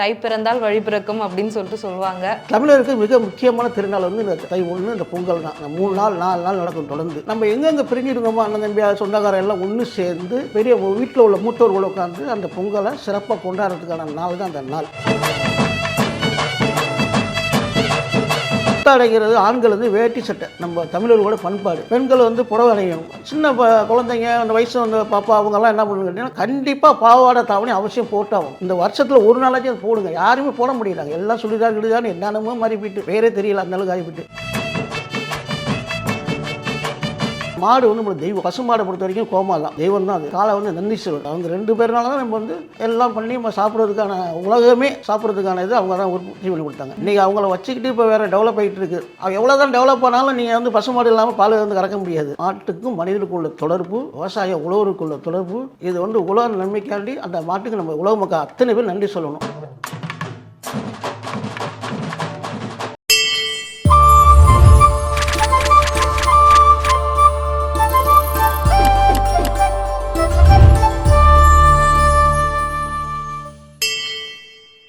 தை பிறந்தால் வழி பிறக்கும் அப்படின்னு சொல்லிட்டு சொல்லுவாங்க. தமிழருக்கு மிக முக்கியமான திருநாள் வந்து இந்த தை ஒன்று இந்த பொங்கல் தான். மூணு நாள் நாலு நாள் நடக்கும் தொடர்ந்து. நம்ம எங்கெங்கே பிரிஞ்சிருந்தோமோ அண்ணன் தம்பியா சொந்தக்காரர் எல்லாம் ஒன்று சேர்ந்து பெரிய வீட்டில் உள்ள மூத்தோர்கள் உட்காந்து அந்த பொங்கலை சிறப்பாக கொண்டாடுறதுக்கான நாள் தான் அந்த நாள். அடைகிறது ஆண்கள் வந்து வேட்டி சட்டை. நம்ம தமிழர்களோட பண்பாடு. பெண்கள் வந்து புடவை அடையணும் சின்ன ப- குழந்தைங்க அந்த வயசு வந்த பாப்பா அவங்கெல்லாம் என்ன பண்ணுங்க கேட்டிங்கன்னா கண்டிப்பாக பாவாடை தாவணி அவசியம் போட்டாகும் இந்த வருஷத்தில் ஒரு நாளாச்சும் போடுங்க. யாருமே போட முடியல. எல்லாம் சொல்லிதான் என்னென்னமோ மாறி போயிட்டு பேரே தெரியல அந்த அளவுக்கு ஆகிவிட்டு மாடு வந்து நம்ம தெய்வம். பசு மாடை பொறுத்த வரைக்கும் கோமா தான். தெய்வம் தான் அது. காலை வந்து நந்தீஸ்வரர் அவங்க ரெண்டு பேர்னால தான் நம்ம வந்து எல்லாம் பண்ணி நம்ம சாப்பிட்றதுக்கான உலகமே சாப்பிட்றதுக்கான இது அவங்க தான் உற்பத்தி பண்ணி கொடுத்தாங்க. இன்றைக்கி அவங்கள வச்சுக்கிட்டு இப்போ வேறு டெவலப் ஆகிட்டு இருக்கு. அவ எவ்வளோ தான் டெவலப் ஆனாலும் நீங்கள் வந்து பசு மாடு இல்லாமல் பால் வந்து கறக்க முடியாது. மாட்டுக்கும் மனிதனுக்கும் உள்ள தொடர்பு விவசாய உழவருக்குள்ள தொடர்பு. இது வந்து உலக நன்மைக்காண்டி அந்த மாட்டுக்கு நம்ம உலக மக்கள் அத்தனை பேர் நன்றி சொல்லணும்.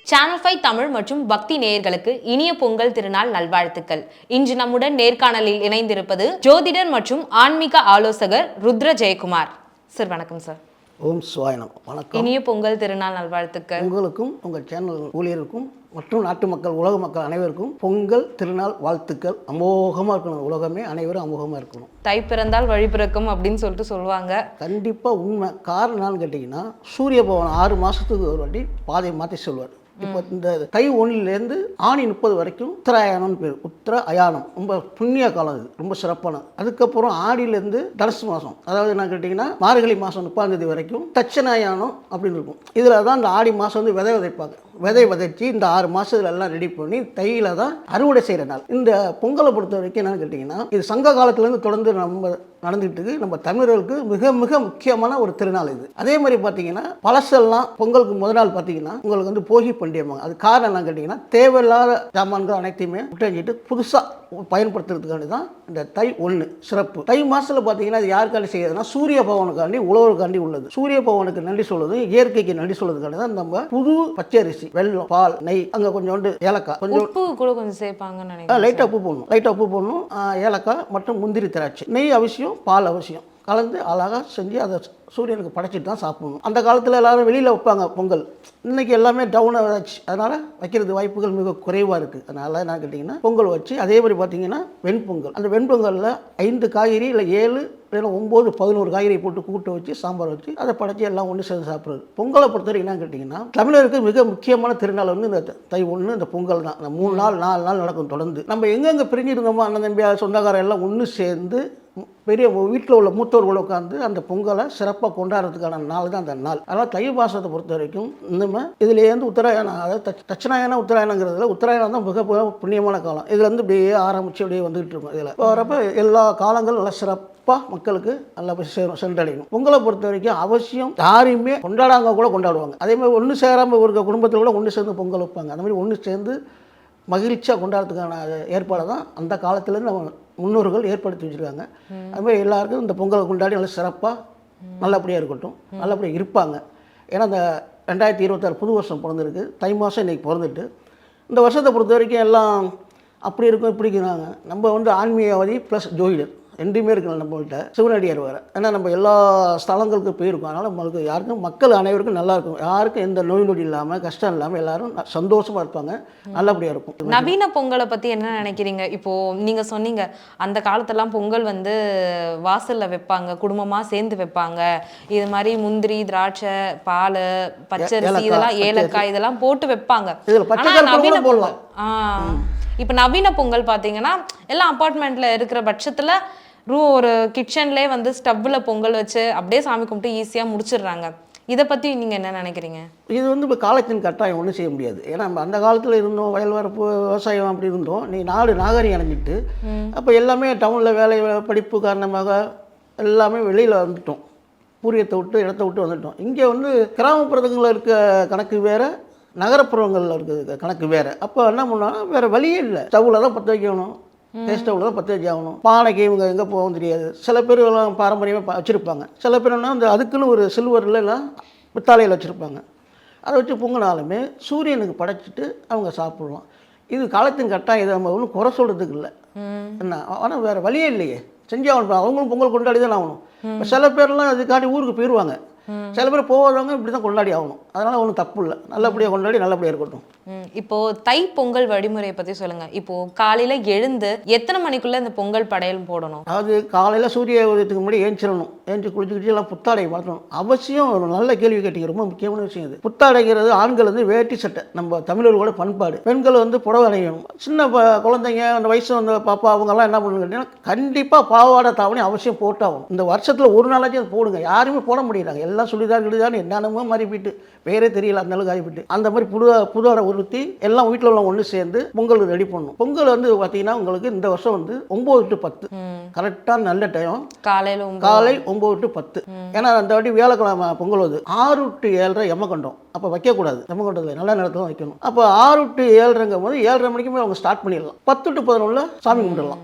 சேனல் ஃபைவ் தமிழ் மற்றும் பக்தி நேயர்களுக்கு இனிய பொங்கல் திருநாள் நல்வாழ்த்துக்கள். இன்று நம்முடன் நேர்காணலில் இணைந்திருப்பது ஜோதிடர் மற்றும் ஆன்மீக ஆலோசகர் ருத்ர ஜெயக்குமார். சார் வணக்கம் சார். ஓம் சுவாயனம் வணக்கம். இனிய பொங்கல் திருநாள் நல்வாழ்த்துக்கள். உங்களுக்கும் உங்கள் சேனல் ஊழியருக்கும் மற்றும் நாட்டு மக்கள் உலக மக்கள் அனைவருக்கும் பொங்கல் திருநாள் வாழ்த்துக்கள். அமோகமாக இருக்கணும். உலகமே அனைவரும் அமோகமாக இருக்கணும். தை பிறந்தால் வழி பிறக்கும் அப்படின்னு சொல்லிட்டு சொல்லுவாங்க. கண்டிப்பாக உண்மை. காரணம் என்னன்னு கேட்டிங்கன்னா சூரிய பவன் ஆறு மாதத்துக்கு ஒரு வாட்டி பாதையை மாற்றி சொல்வார். இப்போ இந்த தை ஒன்றிலேருந்து ஆணி முப்பது வரைக்கும் உத்தராயணம்னு பேர். உத்தர அயானம் ரொம்ப புண்ணிய காலம் இது. ரொம்ப சிறப்பானது. அதுக்கப்புறம் ஆடியிலேருந்து தனுசு மாதம் அதாவது என்ன கேட்டிங்கன்னா மார்கழி மாதம் முப்பாம் தேதி வரைக்கும் தட்சணாயானம் அப்படின்னு இருக்கும். இதில் தான் இந்த ஆடி மாதம் வந்து விதை விதைப்பாங்க. விதை விதைச்சி இந்த ஆறு மாதத்துல எல்லாம் ரெடி பண்ணி தையில தான் அறுவடை செய்கிற நாள். இந்த பொங்கலை பொறுத்த வரைக்கும் என்னன்னு கேட்டிங்கன்னா இது சங்க காலத்துலேருந்து தொடர்ந்து நம்ம நடந்துகிட்டு இருக்கு நம்ம தமிழர்களுக்கு மிக மிக முக்கியமான ஒரு திருநாள் இது. அதே மாதிரி பார்த்தீங்கன்னா பழசெல்லாம் பொங்கலுக்கு முதல் நாள் பார்த்தீங்கன்னா உங்களுக்கு வந்து போகி பண்டிகைமாங்க அது காரணம் என்னன்னு கேட்டிங்கன்னா தேவையில்லாத சாமான்கள் அனைத்தையுமே விட்டு புதுசாக பயன்படுத்துறதுக்காண்டி தான் இந்த தை ஒன்று சிறப்பு. தை மாதத்தில் பார்த்தீங்கன்னா இது யாருக்காண்டி செய்யறதுன்னா சூரிய பவனுக்காண்டி உழவருக்காண்டி உள்ளது. சூரிய பவனுக்கு நன்றி சொல்வது இயற்கைக்கு நன்றி சொல்வதுக்காண்டி தான் நம்ம புது பச்சரிசி வெல்லம் பால் நெய் அங்கே கொஞ்சோண்டு ஏலக்காய் கொஞ்சம் உப்பு கூட கொஞ்சம் சேர்ப்பாங்கன்னு நினைக்கிறேன் லைட்டாக உப்பு போடணும் லைட்டாக உப்பு போடணும். ஏலக்காய் மற்றும் முந்திரி திராட்சை. நெய் அவசியம் பால் அவசியம். கலந்து அழகாக செஞ்சு அதை சூரியனுக்கு படைச்சிட்டு தான் சாப்பிடணும். அந்த காலத்தில் எல்லாரும் வெளியில் வைப்பாங்க பொங்கல். இன்றைக்கி எல்லாமே டவுன் ஆச்சு. அதனால் வைக்கிறது வாய்ப்புகள் மிக குறைவாக இருக்குது அதனால் என்ன கேட்டிங்கன்னா பொங்கல் வச்சு அதே மாதிரி பார்த்திங்கன்னா வெண்பொங்கல். அந்த வெண்பொங்கலில் ஐந்து காய்கறி இல்லை ஏழு இல்லைன்னா ஒம்பது பதினோரு காய்கறி போட்டு கூட்டு வச்சு சாம்பார் வச்சு அதை படைச்சி எல்லாம் ஒன்று சேர்ந்து சாப்பிட்றது. பொங்கலை பொறுத்த வரைக்கும் என்ன கேட்டிங்கன்னா தமிழருக்கு மிக முக்கியமான திருநாள் வந்து இந்த தை ஒன்று இந்த பொங்கல் தான். இந்த மூணு நாள் நாலு நாள் நடக்கும் தொடர்ந்து. நம்ம எங்கெங்கே பிரிஞ்சிருந்தோமோ அண்ணன் தம்பியாக சொந்தக்காரர் எல்லாம் ஒன்று சேர்ந்து பெரிய வீட்டில் உள்ள மூத்தோர்கள் உட்காந்து அந்த பொங்கலை சிறப்பாக கொண்டாடுறதுக்கான நாள் தான் அந்த நாள். அதனால் தை மாதத்தை பொறுத்த வரைக்கும் இன்னுமே இதுலேருந்து உத்தராயணம் அதாவது தட்ச- உத்தராயணங்கிறதுல உத்தராயணம் தான் மிக புண்ணியமான காலம். இதுலேருந்து இப்படியே ஆரம்பித்து அப்படியே வந்துகிட்டு இருக்கும் இதில். வரப்போ எல்லா காலங்களும் நல்லா சிறப்பாக மக்களுக்கு நல்லா போய் சேரும் சென்றடையும் பொங்கலை பொறுத்த வரைக்கும் அவசியம் யாரையுமே கொண்டாடாங்க கூட கொண்டாடுவாங்க. அதே மாதிரி ஒன்று சேராமல் ஒரு குடும்பத்தில் கூட ஒன்று சேர்ந்து பொங்கல் வைப்பாங்க. அந்த மாதிரி ஒன்று சேர்ந்து மகிழ்ச்சியாக கொண்டாடுறதுக்கான ஏற்பாடை தான் அந்த காலத்துலேருந்து நம்ம முன்னோர்கள் ஏற்படுத்தி வச்சுருக்காங்க. அதுமாதிரி எல்லாருக்கும் இந்த பொங்கலை கொண்டாடி நல்லா சிறப்பாக நல்லபடியாக இருக்கட்டும். நல்லபடியாக இருப்பாங்க. ஏன்னா இந்த ரெண்டாயிரத்தி இருபத்தாறு புது வருஷம் பிறந்திருக்கு. தை மாதம் இன்றைக்கி பிறந்துட்டு. இந்த வருஷத்தை பொறுத்த வரைக்கும் எல்லாம் அப்படி இருக்கும் இப்படி இருக்கிறாங்க. நம்ம வந்து ஆன்மீகவாதி ப்ளஸ் ஜோதிடர். ரெண்டுமே இருக்கணும் நம்மள்கிட்ட சிவனடியார் வேறு. ஏன்னா நம்ம எல்லா ஸ்தலங்களுக்கு போயிருக்கோம். அதனால் நம்மளுக்கு யாருக்கும் மக்கள் அனைவருக்கும் நல்லா இருக்கும். யாருக்கும் எந்த நோய் நொடி இல்லாமல் கஷ்டம் இல்லாமல் எல்லாரும் சந்தோஷமாக இருப்பாங்க. நல்லபடியாக இருக்கும். நவீன பொங்கலை பத்தி என்ன நினைக்கிறீங்க? இப்போ நீங்க சொன்னீங்க அந்த காலத்தெல்லாம் பொங்கல் வந்து வாசல்ல வைப்பாங்க குடும்பமா சேர்ந்து வைப்பாங்க. இது மாதிரி முந்திரி திராட்சை பால் பச்சரிசி இதெல்லாம். ஏலக்காய் இதெல்லாம் போட்டு வைப்பாங்க. நவீன பொங்கல் ஆ. இப்போ நவீன பொங்கல் பாத்தீங்கன்னா எல்லாம் அப்பார்ட்மெண்ட்ல இருக்கிற பட்சத்துல ரூ ஒரு கிச்சன்லேயே வந்து ஸ்டவ்வில் பொங்கல் வச்சு அப்படியே சாமி கும்பிட்டு ஈஸியா முடிச்சிடுறாங்க. இதை பத்தி நீங்க என்ன நினைக்கிறீங்க? இது வந்து இப்போ காலத்தின் கட்டாயம் ஒன்றும் செய்ய முடியாது. ஏன்னா நம்ம அந்த காலத்தில் இருந்தோம் வயல் வரப்பு விவசாயம் அப்படி இருந்தோம். நீ நாடு நாகரிகம் அடைஞ்சிட்டு அப்போ எல்லாமே டவுனில் வேலை படிப்பு காரணமாக எல்லாமே வெளியில் வந்துட்டோம். பூரியத்தை விட்டு இடத்த விட்டு வந்துட்டோம். இங்கே வந்து கிராமப்புறங்களில் இருக்க கணக்கு வேறு நகரப்புறங்களில் இருக்கிற கணக்கு வேறு. அப்போ என்ன பண்ணோம்னா வேறு வழியே இல்லை. ஸ்டவ்வில் தான் பற்ற வைக்கணும். கேஸ் ஸ்டவ்வில் தான் பற்ற வச்சு ஆகணும். பானைக்கு இவங்க எங்கே போகவும் தெரியாது. சில பேர் எல்லாம் பாரம்பரியமாக வச்சுருப்பாங்க. சில பேர் என்ன அந்த அதுக்குன்னு ஒரு சில்வரில் எல்லாம் பித்தாளையில் வச்சுருப்பாங்க. அதை வச்சு பொங்கினாலுமே சூரியனுக்கு படைச்சிட்டு அவங்க சாப்பிடலாம். இது காலத்தின் கட்டாயம் இதை நம்ம ஒன்றும் குறை சொல்கிறதுக்கு இல்லை. என்ன? ஆனால் வேறு வழியே இல்லையே. செஞ்சு ஆகணும் அவங்களும் பொங்கல் கொண்டாடி தான் ஆகணும் சில பேர்லாம் அதுக்காண்டி ஊருக்கு போயிடுவாங்க சில பேர் போகாதவங்க இப்படி தான் கொண்டாடி ஆகணும். அதனால் ஒன்றும் தப்பு இல்லை. நல்லபடியாக கொண்டாடி நல்லபடியாக இருக்கட்டும். இப்போ தை பொங்கல் வழிமுறையை பத்தி சொல்லுங்க. இப்போ காலையில எழுந்து எத்தனை மணிக்குள்ள இந்த பொங்கல் படையல் போடணும்? அதாவது காலையில் சூரிய உதயத்துக்கு முன்னாடி ஏஞ்சிடணும் ஏஞ்சி குளிச்சுக்கிட்டு எல்லாம் புத்தாடை மாற்றணும் அவசியம் ஒரு நல்ல கேள்வி கேட்டீங்க. ரொம்ப முக்கியமான விஷயம் இது. புத்தாடைங்கிறது ஆண்கள் வந்து வேட்டி சட்டை. நம்ம தமிழர்களோட பண்பாடு. பெண்கள் வந்து புடவை அணியணும். சின்ன குழந்தைங்க அந்த வயசு வந்த பாப்பா அவங்கெல்லாம் என்ன பண்ணுங்க கேட்டீங்கன்னா கண்டிப்பாக பாவாடை தாவணி அவசியம் போட்டாகும் இந்த வருஷத்தில் ஒரு நாளாச்சும் போடுங்க. யாருமே போட முடியறாங்க. எல்லாம் சுடிதார் கிடிதான்னு என்னென்னமோ மாறி போயிட்டு பேரே தெரியல அந்த அளவுக்கு ஆகிவிட்டு அந்த மாதிரி புது புதுவாடை உறுத்தி எல்லாம் வீட்டில் உள்ள ஒன்று சேர்ந்து பொங்கல் ரெடி பண்ணணும். பொங்கல் வந்து பார்த்தீங்கன்னா உங்களுக்கு இந்த வருஷம் வந்து ஒம்பது டு பத்து. கரெக்டாக நல்ல டைம் காலையில காலை ஒம்பது டு பத்து. ஏன்னா அந்த வாட்டி வியாழக்கிழமை பொங்கல் வருது. ஆறு டு ஏழரை எம்மக்கண்டம் அப்போ வைக்கக்கூடாது. எம்மக்கண்டத்தில் நல்ல நேரத்தில் வைக்கணும். அப்போ ஆறு டு ஏழரைங்கும் போது ஏழரை மணிக்குமே அவங்க ஸ்டார்ட் பண்ணிடலாம். பத்து டு பதினொன்றில் சாமி கும்பிடலாம்.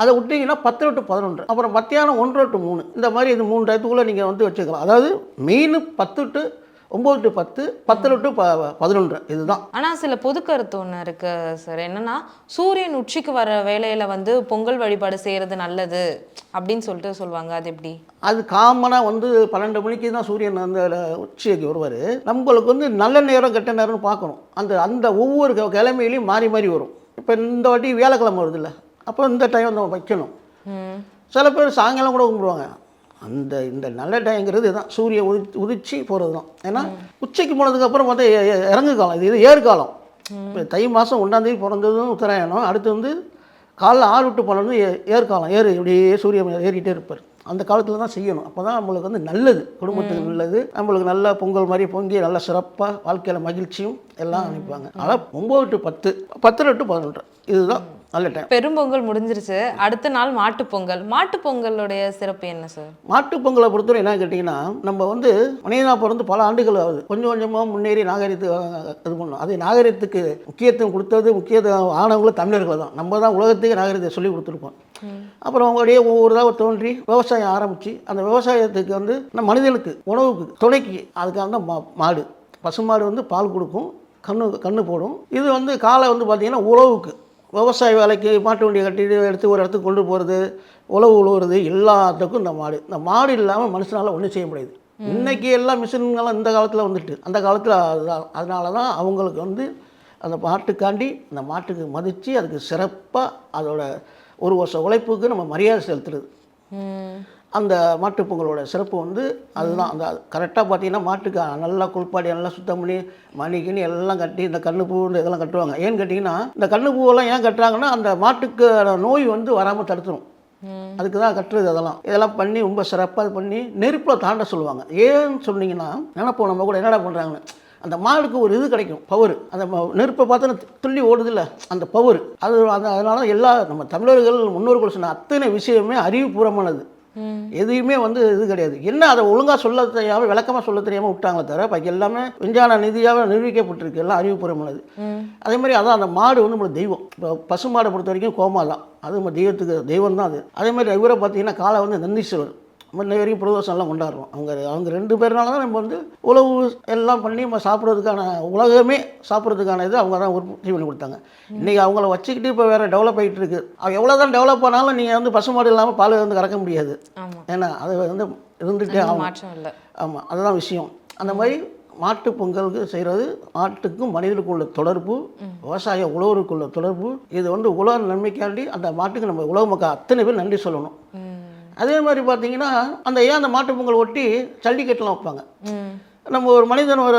அதை விட்டீங்கன்னா பத்து டு பதினொன்று. அப்புறம் மத்தியானம் ஒன்றரை டு மூணு. இந்த மாதிரி இது மூணு டயத்துக்குள்ளே நீங்கள் வந்து வச்சுக்கலாம். அதாவது மெயின் பத்து டு ஒம்பது டு பத்து பத்து டு ப பதினொன்று. இதுதான். ஆனா சில பொது கருத்து ஒண்ணு இருக்கு சார். என்னன்னா சூரியன் உச்சிக்கு வர வேளையில வந்து பொங்கல் வழிபாடு செய்யறது நல்லது அப்படின்னு சொல்லிட்டு சொல்லுவாங்க. அது எப்படி? அது காமனாக வந்து பன்னெண்டு மணிக்கு தான் சூரியன் அந்த உச்சிக்கு வருவார். நம்மளுக்கு வந்து நல்ல நேரம் கெட்ட நேரம்னு பார்க்கணும். அந்த அந்த ஒவ்வொரு கிழமையிலையும் மாறி மாறி வரும். இப்போ இந்த வாட்டி வியாழக்கிழமை வருதுல்ல. அப்போ இந்த டைம் நம்ம வைக்கணும். சில பேர் சாயங்காலம் கூட கும்பிடுவாங்க. அந்த இந்த நல்ல டைங்கிறது தான் சூரிய உதி உதிச்சு போகிறது தான் ஏன்னா உச்சிக்கு போனதுக்கப்புறம் பார்த்தா இறங்கு காலம். இது இது ஏற்காலம் இப்போ தை மாதம் ஒன்றாந்தேதி பிறந்ததும் உத்தராயணம். அடுத்து வந்து காலைல ஆறு விட்டு ஏ- ஏற்காலம் ஏறு இப்படியே சூரியன் ஏறிட்டே இருப்பார். அந்த காலத்தில் தான் செய்யணும். அப்போ தான் நம்மளுக்கு வந்து நல்லது. குடும்பத்துக்கு நல்லது. நம்மளுக்கு நல்ல பொங்கல் மாதிரி பொங்கி நல்ல சிறப்பாக வாழ்க்கையில் மகிழ்ச்சியும் எல்லாம் அனுப்புவாங்க அதனால் ஒம்பது டு பத்து. பத்து டு பதினொன்று. இதுதான் நல்ல டைம் பெரும்பொங்கல் முடிஞ்சிருச்சு. அடுத்த நாள் மாட்டுப் பொங்கல் மாட்டுப் பொங்கலுடைய சிறப்பு என்ன சார் மாட்டுப் பொங்கலை பொறுத்தவரை என்ன கேட்டிங்கன்னா நம்ம வந்து மனிதனாக பிறந்து பல ஆண்டுகள் ஆகுது. கொஞ்சம் கொஞ்சமாக முன்னேறி நாகரிகத்து இது பண்ணோம் அது நாகரிகத்துக்கு முக்கியத்துவம் கொடுத்தது முக்கியத்துவம் ஆனவங்களும் தமிழர்கள் தான். நம்ம தான் உலகத்துக்கு நாகரிகத்தை சொல்லி கொடுத்துருப்போம் அப்புறம் அவங்களுடைய ஒவ்வொரு இதாக தோன்றி விவசாயம் ஆரம்பித்து அந்த விவசாயத்துக்கு வந்து நம்ம மனிதனுக்கு உணவுக்கு துணைக்கு அதுக்காக தான் மா மாடு. பசுமாடு வந்து பால் கொடுக்கும் கண்ணு கண்ணு போடும். இது வந்து காலை வந்து பார்த்திங்கன்னா உழவுக்கு. விவசாய வேலைக்கு மாட்டு வண்டியை கட்டிட்டு எடுத்து ஒரு இடத்துக்கு கொண்டு போகிறது உழவு உழுவுறது எல்லாத்துக்கும் இந்த மாடு. இந்த மாடு இல்லாமல் மனுஷனால் ஒன்றும் செய்ய முடியாது. இன்னைக்கு எல்லாம் மிஷின்கள்லாம் இந்த காலத்தில் வந்துட்டு அந்த காலத்தில் அதுதான் அதனால தான் அவங்களுக்கு வந்து அந்த மாட்டுக்காண்டி அந்த மாட்டுக்கு மதித்து அதுக்கு சிறப்பாக அதோட ஒரு வருஷம் உழைப்புக்கு நம்ம மரியாதை செலுத்துறது. அந்த மாட்டுப் பொங்கலோட சிறப்பு வந்து அதுதான். அந்த கரெக்டாக பார்த்தீங்கன்னா மாட்டுக்கு நல்லா குளிப்பாடி நல்லா சுத்தம் பண்ணி மணிக்கினி எல்லாம் கட்டி இந்த கண்ணுப்பூ இந்த இதெல்லாம் கட்டுவாங்க. ஏன்னு கேட்டிங்கன்னா இந்த கண்ணுப்பூவெல்லாம் ஏன் கட்டுறாங்கன்னா அந்த மாட்டுக்கு நோய் வந்து வராமல் தடுத்துரும். அதுக்கு தான் கட்டுறது அதெல்லாம். இதெல்லாம் பண்ணி ரொம்ப சிறப்பாக பண்ணி நெருப்பில் தாண்ட சொல்லுவாங்க. ஏன்னு சொன்னீங்கன்னா நினைப்போம் நம்ம கூட என்னடா பண்ணுறாங்கன்னு அந்த மாடுக்கு ஒரு இது கிடைக்கும் பவர் அந்த நெருப்பை பார்த்தோன்னா துள்ளி ஓடுதில்ல அந்த பவர் அது அந்த அதனால எல்லா நம்ம தமிழர்கள் முன்னோர்கள் சொன்ன அத்தனை விஷயமே அறிவுபூர்வமானது. எதையுமே வந்து இது கிடையாது. என்ன அதை ஒழுங்காக சொல்ல தெரியாமல் விளக்கமாக சொல்ல தெரியாமல் விட்டாங்களே தவிர பாக்கி எல்லாமே விஞ்ஞான நிதியாக நிரூபிக்கப்பட்டிருக்கு. எல்லாம் அறிவுபூர்வமானது. அதே மாதிரி அதான் அந்த மாடு வந்து நம்மளுக்கு தெய்வம். இப்போ பசு மாடை பொறுத்த வரைக்கும் கோமா தான் அது நம்ம தெய்வத்துக்கு தெய்வம் தான் அது. அதே மாதிரி இவரை பார்த்தீங்கன்னா காலை வந்து நந்தீஸ்வரர் நம்ம இன்ன வரைக்கும் பிரதோஷம் எல்லாம் கொண்டாடுறோம். அவங்க அவங்க ரெண்டு பேர்னால தான் நம்ம வந்து உழவு எல்லாம் பண்ணி நம்ம சாப்பிட்றதுக்கான உலகமே சாப்பிட்றதுக்கான இது அவங்க தான் உற்பத்தி பண்ணி கொடுத்தாங்க. இன்றைக்கி அவங்கள வச்சுக்கிட்டு இப்போ வேறு டெவலப் ஆகிட்டு இருக்கு. அவன் எவ்வளோ தான் டெவலப் ஆனாலும் நீங்கள் வந்து பசு மாடு இல்லாமல் பால் வந்து கறக்க முடியாது. ஏன்னா அது வந்து இருந்துகிட்டே ஆகும். ஆமாம் அதுதான் விஷயம். அந்த மாதிரி மாட்டு பொங்கலுக்கு செய்கிறது மாட்டுக்கும் மனிதனுக்கும் உள்ள தொடர்பு விவசாய உழவருக்குள்ள தொடர்பு. இது வந்து உலக நன்மைக்காண்டி அந்த மாட்டுக்கு நம்ம உலக மக்கள் அத்தனை பேர் நன்றி சொல்லணும். அதே மாதிரி பார்த்தீங்கன்னா அந்த ஏன் அந்த மாட்டு பொங்கல் ஒட்டி ஜல்லிக்கட்டுலாம் வைப்பாங்க. நம்ம ஒரு மனிதன் ஒரு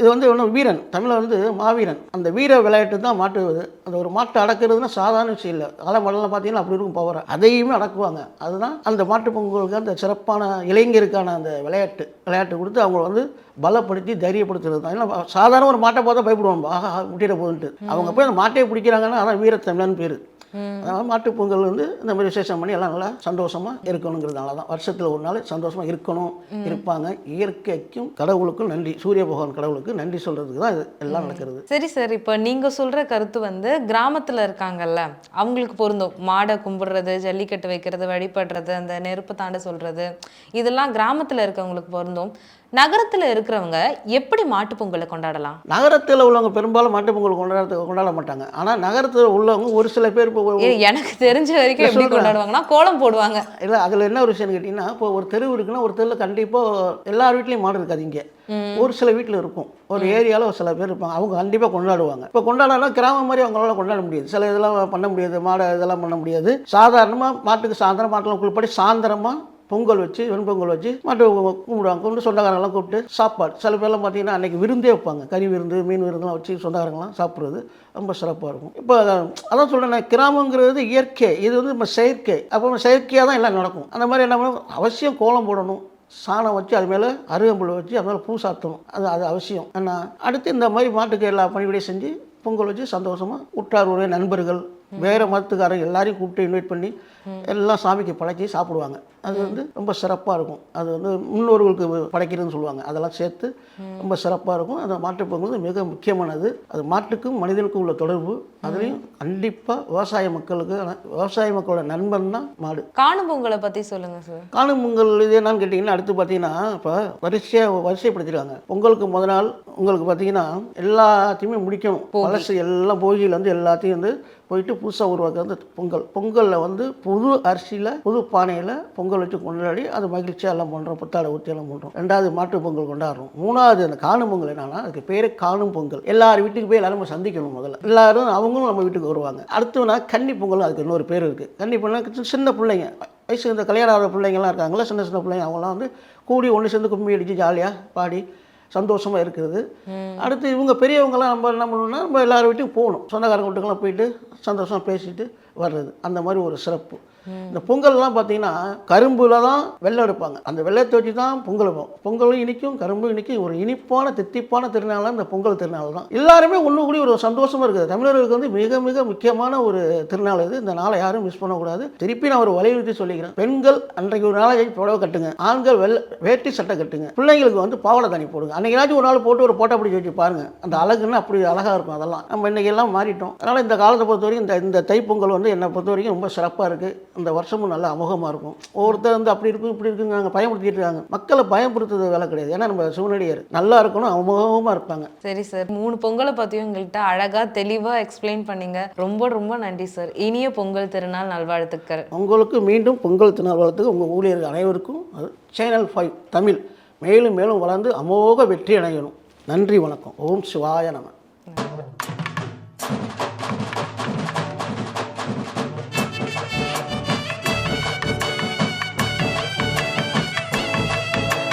இது வந்து ஒன்று வீரன். தமிழில் வந்து மாவீரன். அந்த வீர விளையாட்டு தான் மாட்டு. அந்த ஒரு மாட்டை அடக்கிறதுனா சாதாரண விஷயம் இல்லை. காலமடலாம் பார்த்தீங்கன்னா அப்படி இருக்கும் பவர் அதையுமே அடக்குவாங்க. அதுதான் அந்த மாட்டு பொங்கலுக்கு அந்த சிறப்பான இளைஞருக்கான அந்த விளையாட்டு. விளையாட்டு கொடுத்து அவங்கள வந்து பலப்படுத்தி தைரியப்படுத்துறது தான். ஏன்னா சாதாரண ஒரு மாட்டை பார்த்தா பயப்படுவாங்க ஆஹா முட்டிட போகுதுன்ட்டு அவங்க போய் அந்த மாட்டையை பிடிக்கிறாங்கன்னா அதான் வீரத்தமிழன் பேர். அதனால் மாட்டுப் பொங்கல் வந்து இந்த மாதிரி விசேஷம் பண்ணி எல்லாம் நல்லா சந்தோஷமாக இருக்கணுங்கிறதுனால தான். வருஷத்தில் ஒரு நாள் சந்தோஷமாக இருக்கணும் இருப்பாங்க. இயற்கைக்கும் கடவுளுக்கும் நன்றி. சூரிய பகவான் கடவுளுக்கு நன்றி சொல்கிறதுக்கு தான் எல்லாம் நடக்கிறது. சரி சார். இப்போ நீங்க சொல்ற கருத்து வந்து கிராமத்துல இருக்காங்கல்ல அவங்களுக்கு பொருந்தும். மாடை கும்பிடுறது ஜல்லிக்கட்டு வைக்கிறது வழிபடுறது அந்த நெருப்பு தாண்ட சொல்றது இதெல்லாம் கிராமத்துல இருக்கவங்களுக்கு பொருந்தும். நகரத்துல இருக்கிறவங்க எப்படி மாட்டுப் பொங்கலை கொண்டாடலாம்? நகரத்தில் உள்ளவங்க பெரும்பாலும் மாட்டுப் பொங்கல் கொண்டாட கொண்டாட மாட்டாங்க. ஆனால் நகரத்தில் உள்ளவங்க ஒரு சில பேர் இப்போ எனக்கு தெரிஞ்ச வரைக்கும் எப்படி கொண்டாடுவாங்கன்னா கோலம் போடுவாங்க. இல்லை அதில் என்ன ஒரு விஷயம்னு கேட்டிங்கன்னா இப்போ ஒரு தெரு இருக்குன்னா ஒரு தெருவில் கண்டிப்பாக எல்லார் வீட்லேயும் மாடு இருக்காது இங்கே. ஒரு சில வீட்டில் இருக்கும். ஒரு ஏரியாவில் ஒரு சில பேர் இருப்பாங்க. அவங்க கண்டிப்பாக கொண்டாடுவாங்க. இப்போ கொண்டாடனா கிராமம் மாதிரி அவங்களால கொண்டாட முடியாது. சில இதெல்லாம் பண்ண முடியாது. மாடை இதெல்லாம் பண்ண முடியாது. சாதாரணமாக மாட்டுக்கு சாயந்தரம் மாட்டில் குளிப்பாடி சாயந்தரமாக பொங்கல் வச்சு வெண்பொங்கல் வச்சு மாட்டு கும்பிடுவாங்க. கும்பிட்டு சொந்தக்காரங்களாம் கூப்பிட்டு சாப்பாடு. சில பேர்லாம் பார்த்தீங்கன்னா அன்றைக்கி விருந்தே வைப்பாங்க. கறி விருந்து மீன் விருந்துலாம் வச்சு சொந்தக்காரங்களாம் சாப்பிட்றது ரொம்ப சிறப்பாக இருக்கும். இப்போ அதான் சொல்கிறேன் கிராமங்கிறது இயற்கை. இது வந்து நம்ம செயற்கை. அப்போ செயற்கையாக தான் எல்லாம் நடக்கும். அந்த மாதிரி என்ன பண்ணணும்? அவசியம் கோலம் போடணும். சாணம் வச்சு அது மேலே அருகம்புல் வச்சு அது மேலே பூ சாத்தணும். அது அது அவசியம். ஏன்னா அடுத்து இந்த மாதிரி மாட்டுக்கு எல்லா பணிவிடையும் செஞ்சு பொங்கல் வச்சு சந்தோஷமாக உற்றார் உடைய நண்பர்கள் வேறு மதத்துக்காரங்க எல்லாரையும் கூப்பிட்டு இன்வைட் பண்ணி எல்லாம் சாமிக்கு படைச்சி சாப்பிடுவாங்க. அது வந்து ரொம்ப சிறப்பாக இருக்கும். அது வந்து முன்னோர்களுக்கு படைக்கிறதுன்னு சொல்லுவாங்க. அதெல்லாம் சேர்த்து ரொம்ப சிறப்பாக இருக்கும். அந்த மாட்டுப் பொங்கல் வந்து மிக முக்கியமானது. அது மாட்டுக்கும் மனிதனுக்கும் உள்ள தொடர்பு. அதுலேயும் கண்டிப்பாக விவசாய மக்களுக்கு விவசாய மக்களோட நண்பன் தான் மாடு. காணும் பொங்கலை பத்தி சொல்லுங்க சார் காணும் பொங்கல் இது என்னன்னு கேட்டிங்கன்னா அடுத்து பார்த்தீங்கன்னா இப்போ வரிசையாக வரிசைப்படுத்திடுவாங்க. பொங்கலுக்கு முத நாள் உங்களுக்கு பார்த்தீங்கன்னா எல்லாத்தையுமே முடிக்கணும். பழசு எல்லாம் போகியில் வந்து எல்லாத்தையும் வந்து போயிட்டு புதுசாக உருவாக்க வந்து பொங்கல். பொங்கலில் வந்து புது அரிசியில் புது பானையில் பொங்கல் வச்சு கொண்டாடி அது மகிழ்ச்சியாக எல்லாம் பண்ணுறோம் புத்தாடை ஊற்றி எல்லாம் பண்ணுறோம் ரெண்டாவது மாட்டு பொங்கல் கொண்டாடுறோம். மூணாவது அந்த காணும் பொங்கல் என்னன்னா அதுக்கு பேர் காணும் பொங்கல். எல்லார் வீட்டுக்கு போய் எல்லாரும் சந்திக்கணும் முதல்ல. எல்லாரும் அவங்களும் நம்ம வீட்டுக்கு வருவாங்க. அடுத்தவனா கன்னி பொங்கல் அதுக்கு இன்னொரு பேர் இருக்குது கன்னி பொங்கல் சின்ன பிள்ளைங்க. வயசு இந்த கல்யாணம் ஆகிற பிள்ளைங்கள்லாம் இருக்காங்களா சின்ன சின்ன பிள்ளைங்க அவங்களாம் வந்து கூடி ஒன்று சேர்ந்து கும்மி அடித்து ஜாலியாக பாடி சந்தோஷமாக இருக்கிறது. அடுத்து இவங்க பெரியவங்களாம் நம்ம என்ன பண்ணணும்னா நம்ம எல்லார் வீட்டுக்கும் போகணும். சொந்தக்காரங்க வீட்டுக்கெல்லாம் போயிட்டு சந்தோஷமாக பேசிட்டு வர்றது. அந்த மாதிரி ஒரு சிறப்பு. இந்த பொங்கல்லாம் பார்த்தீங்கன்னா கரும்புல தான் வெள்ளம் எடுப்பாங்க. அந்த வெள்ளத்தை வச்சு தான் பொங்கல் வைப்போம். பொங்கலும் இனிக்கும் கரும்பும் இனிக்கும். ஒரு இனிப்பான தித்திப்பான திருநாள் தான் இந்த பொங்கல் திருநாள் தான். எல்லாருமே ஒன்று கூடி ஒரு சந்தோஷமாக இருக்குது. தமிழர்களுக்கு வந்து மிக மிக முக்கியமான ஒரு திருநாள் இது. இந்த நாளை யாரும் மிஸ் பண்ணக்கூடாது. திருப்பி நான் ஒரு வலியுறுத்தி சொல்லிக்கிறேன். பெண்கள் அன்றைக்கு ஒரு நாளை புடவை கட்டுங்க. ஆண்கள் வெள்ள வேட்டி சட்டை கட்டுங்க. பிள்ளைங்களுக்கு வந்து பாவாடை தண்ணி போடுங்க. அன்றைக்கி ஒரு நாள் போட்டு ஒரு போட்டோ பிடிச்சி வச்சு பாருங்க. அந்த அழகுன்னு அப்படி அழகாக இருக்கும் அதெல்லாம். நம்ம இன்னைக்கு எல்லாம் மாறிட்டோம். அதனால் இந்த காலத்தை பொறுத்த வரைக்கும் இந்த இந்த தைப்பொங்கல் வந்து என்னை பொறுத்த வரைக்கும் ரொம்ப சிறப்பாக இருக்குது இந்த வருஷமும் நல்ல அமோகமாக இருக்கும். ஒவ்வொருத்தர் வந்து அப்படி இருக்கும் இப்படி இருக்குங்க பயன்படுத்திட்டு இருக்காங்க. மக்களை பயன்படுத்துறது வேலை கிடையாது. ஏன்னா நம்ம சிவனடியார் நல்லா இருக்கணும் அமோகமாக இருப்பாங்க. சரி சார் மூணு பொங்கலை பத்தியும் எங்கள்கிட்ட அழகா தெளிவா எக்ஸ்பிளைன் பண்ணீங்க. ரொம்ப ரொம்ப நன்றி சார். இனிய பொங்கல் திருநாள் நல்வாழ்த்துக்கள். உங்களுக்கு மீண்டும் பொங்கல் திருநாள் உங்கள் ஊழியர்கள் அனைவருக்கும் சேனல் ஃபைவ் தமிழ். மேலும் மேலும் வளர்ந்து அமோக வெற்றி அடையணும். நன்றி வணக்கம். ஓம் சிவாய நம.